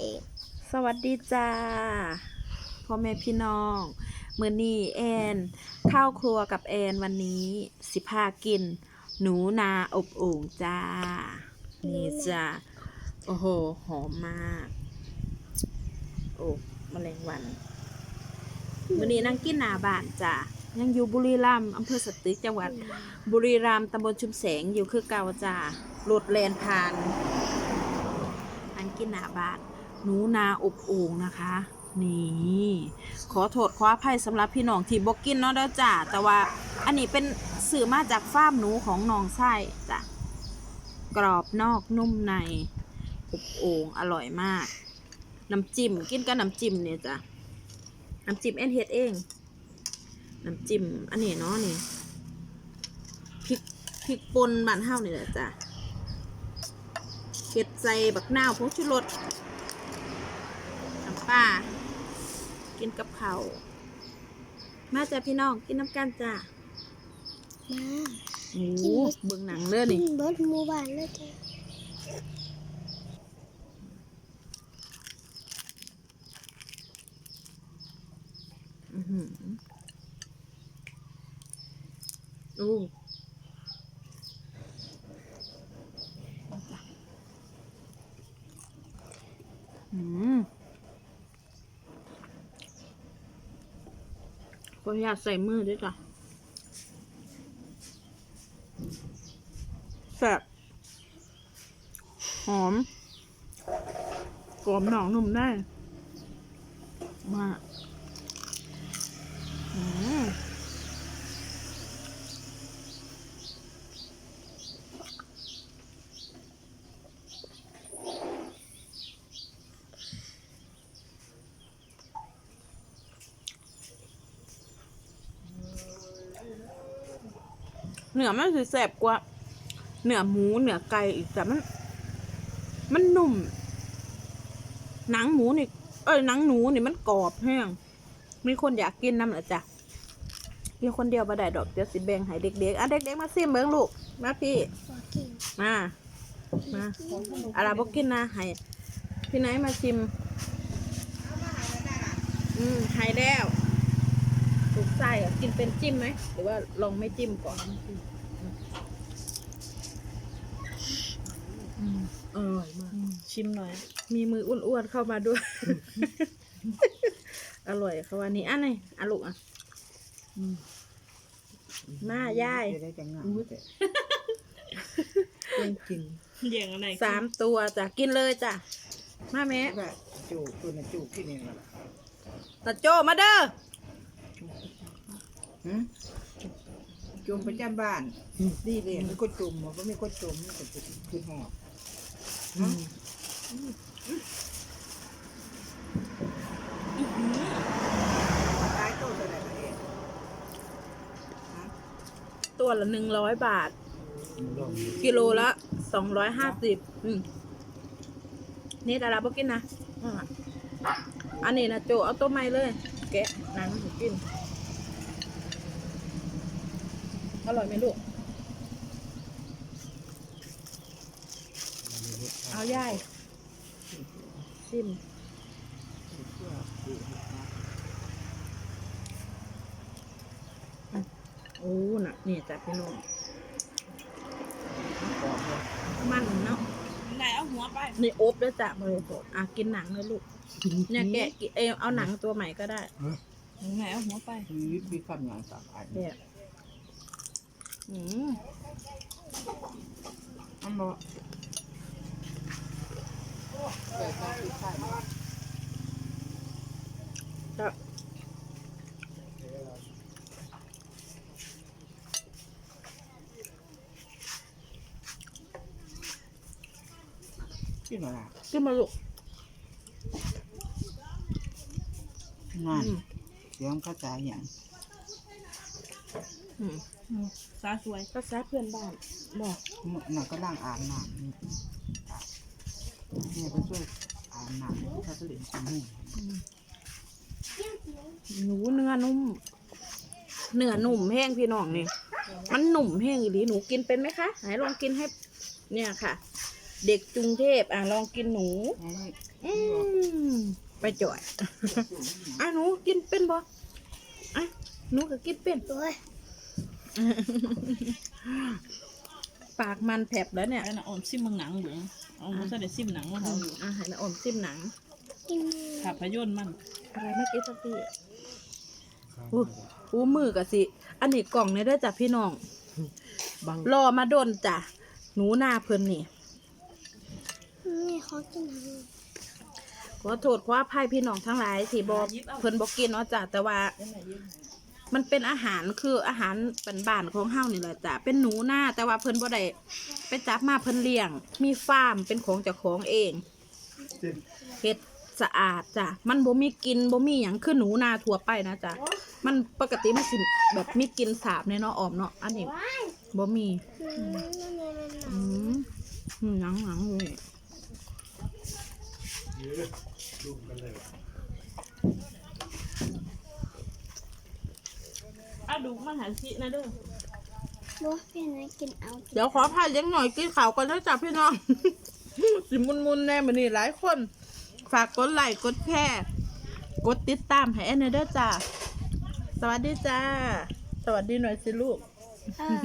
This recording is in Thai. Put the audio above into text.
เอง สวัสดีจ้าพ่อแม่พี่น้องมือนี้แอนข้าวครัวกับแอนวันนี้สิพากิน หนูนาอบโอ่งจ้า นี่จ้าโอ้โห หอมมาก โอ้แมลงวันมือนี้นั่งกินหนาบ้านจ้ายังอยู่บุรีรัมย์อำเภอสตึกจังหวัด บุรีรัมย์ตำบลชุมแสงอยู่คือเก่าจ้ารถแลนผ่านอันกินหนาบาท หนูนาอบโอ่งนะคะ นี่ขอโทษขออภัยสำหรับพี่น้องที่บอกกินเนาะเด้อจ้าแต่ว่าอันนี้เป็นสื่อมาจากฟาร์มหนูของน้องไส้จ้ะกรอบนอกนุ่มในอบโอ่งอร่อยมาก น้ำจิ้มกินกับน้ำจิ้มเนี่ยจ้ะน้ำจิ้มเอ็นเฮ็ดเองน้ำจิ้มอันนี้เนาะนี่พริกพริกป่นบ้านเฮานี่แหละจ้ะเห็ดใส่บักนาวผงชูรส ปลากินกับเขาวมาจ้ะพี่น้องกินน้ำกันจ้ะมาโอ้โหเบิ่งหนังเด้อนี่กินเบิร์ดหมูบานเลยจ้ะอื้อหืออู้อืมข ออนุญาตใส่มือด้วยจ้ะแซ่บหอมกรอบหนองนุ่มได้ มาก อืม เนื้อมันสิแสบกว่าเนื้อหมูเนื้อไก่อีกแต่มัน มันนุ่ม หนังหมูนี่เอ้ยหนังหนูนี่มันกรอบแห้งมีคนอยากกินน้ำหรอจ๊ะกินคนเดียวบ่ได้ดอกเดี๋ยวสิแบ่งให้เด็กๆอะเด็กๆมาซิมเบิ้งลูกมาพี่มามาอะไรบอกกินนะให้พี่ไหนท์มาชิม อืมให้แล้ว ถูกไส้อะกินเป็นจิ้มไหมหรือว่าลองไม่จิ้มก่อนอืมอร่อยมาก ชิมหน่อย มีมืออ้วนๆเข้ามาด้วย อร่อยเขาว่านี่อันไหนอะลูกอะมายายจะได้จังงามแต่ยังกินอย่างอะไรสามตัวจ้ะกินเลยจ้ะมาแม่แบบจูบตัวน่ะจูบที่นี่มาละตาโจมาเด้อ หืมจูบประจำบ้านดีเลยมีคนจุ่มบ่มีคนจุ่มมันก็จะคือหอบตายโตเท่าไหร่ละเองตัวละหนึ่งร้อยบาท กิโลละสองร้อยห้าสิบนี่ดาราบอกกินนะอะอันนี้นะโจเอาตัวใหม่เลย แกะหนังให้กิน อร่อยไหมลูก เอาย่ายชิมโอ้น่ะนี่จ้ะพี่น้องมันเนาะไหนเอาหัวไปนี่อบแล้วจ้ะบริโภคอะกินหนังเลยลูก เนี่ยแกะกิเออเอาหนังตัวใหม่ก็ได้ไหนเอาหัวไป มีมีคำอย่างสามอันเนี่ย อืมอันบ่แต่ก็คือใช่ก็ที่มาละขึ้นมาลูกงานอืมเสียงกระจายอย่าง อืม สาสวยก็แซ่เพื่อนบ้านบอกหน่อยก็ล่างอาบน้ำนี่อาบเนี่ยไปช่วยอาบน้ำถ้าจะเล่นกินหมูหนูเนื้อนุ่ม เนื้อหนุ่มแห้งพี่น้องนี่ มันหนุ่มแห้งอีหลีหนูกินเป็นไหมคะไหนลองกินให้ เนี่ยค่ะ เด็กกรุงเทพอะลองกินหนู อืมไปจ่อย อะหนูกินเป็นบ่อะหนูก็กินเป็นโอ้ย ปากมันแผลบแล้วเนี่ยไอ้น่ะอ่อนซิมมึงหนังเบิ่งเอามาใส่ได้ซิมหนังมาอืเฮามอะให้น้าอมจิ้มหนังกินภาพยนตร์มันอะไรเมื่อกี้สักทีอู้อู้มือกับสิ อันนี้กล่องเนี่ยได้อจ้ะพี่น้องบางรอมาโดนจ้ะหนูหน้าเพิ่นนี่นี่เขากินหางขอโทษขออภัยพี่น้องทั้งหลายที่บอเพิ่นบอกกินเนาะจ้ะแต่ว่า มันเป็นอาหารคืออาหารปนบ้านของเฮานี่แหละจ้ะเป็นหนูหน้าแต่ว่าเพิ่นบ่ได้ไปจับมาเพิ่นเลี้ยง มีฟาร์มเป็นของเจ้าของเองเฮ็ดสะอาดจ้ะมันบ่มีกินบ่มีหยังคือหนูนาทั่วไปนะจ้ะมันปกติมันสิแบบมีกินสาบในเนาะออมเนาะอันนี้บ่มีอืมอืมหนังหนังเลย อะดูมันหาซินะเด้อรู้พี่นายกินเอากินเดี๋ยวขอพายเลี้ยงหน่อยกินข่าวก่อนนะจ๊ะพี่น้อง สิมุนมุนๆแน่มือนี่หลายคน ฝากกดไลค์กดแชร์กดติดตามให้แอนเนเด้อจ้า สวัสดีจ้า สวัสดีหน่อยสิลูก เออ